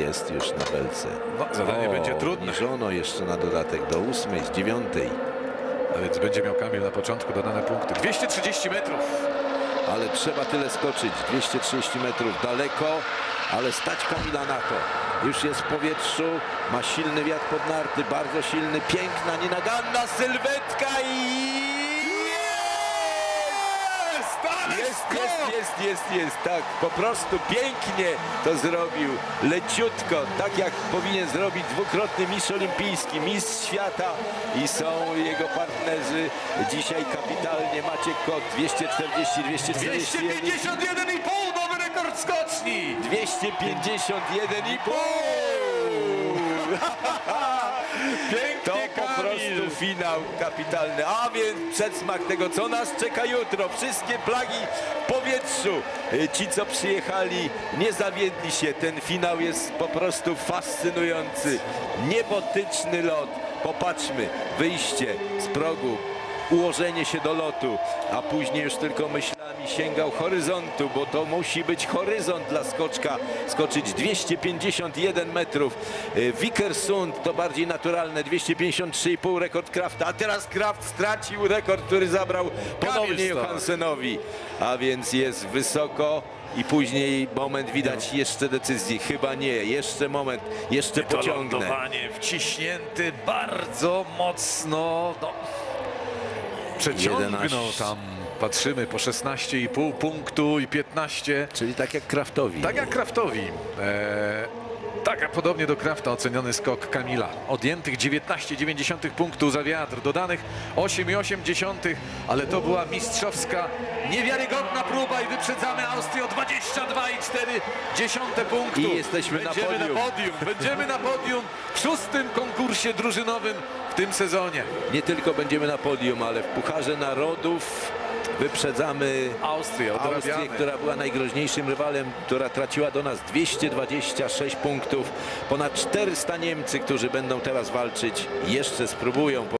jest już na belce. No, zadanie będzie trudne. Obniżono jeszcze na dodatek do ósmej, z dziewiątej. A więc będzie miał Kamil na początku dodane punkty. 230 metrów. Ale trzeba tyle skoczyć. 230 metrów daleko, ale stać Kamila na to. Już jest w powietrzu, ma silny wiatr pod narty, bardzo silny, piękna, nienaganna sylwetka i... Jest! Jest, jest, jest, jest, tak. Po prostu pięknie to zrobił. Leciutko, tak jak powinien zrobić dwukrotny mistrz olimpijski, mistrz świata i są jego partnerzy. Dzisiaj kapitalnie Maciek Kot, 240, 241, 251,5 nowy rekord skoczni. 251,5. To Pięknie. Prostu finał kapitalny, a więc przedsmak tego, co nas czeka jutro. Wszystkie plagi w powietrzu. Y, Ci, co przyjechali, nie zawiedli się. Ten finał jest po prostu fascynujący. Niebotyczny lot. Popatrzmy, wyjście z progu, ułożenie się do lotu, a później już tylko myślami sięgał horyzontu, bo to musi być horyzont dla skoczka. Skoczyć 251 metrów. Y, Wikersund to bardziej naturalne, 253,5 rekord Krafta, a teraz Kraft stracił rekord, który zabrał ponownie Stoch. Johanssenowi, a więc jest wysoko. I później moment widać jeszcze decyzji. Chyba nie, jeszcze moment, jeszcze To pociągnę. lądowanie wciśnięty bardzo mocno. No. Przeciągnął 11. tam. Patrzymy po 16,5 punktu i 15. Czyli tak jak Kraftowi. Tak jak Kraftowi. E, tak jak podobnie do Krafta oceniony skok Kamila. Odjętych 19,9 punktu za wiatr, dodanych 8,8, ale to była mistrzowska, niewiarygodna próba i wyprzedzamy Austrię o 22,4 punktu. I jesteśmy na Będziemy podium. na podium. Będziemy na podium w szóstym konkursie drużynowym w tym sezonie. Nie tylko będziemy na podium, ale w Pucharze Narodów wyprzedzamy Austrię Austrię, która była najgroźniejszym rywalem, która traciła do nas 226 punktów. Ponad 400 Niemcy, którzy będą teraz walczyć, jeszcze spróbują.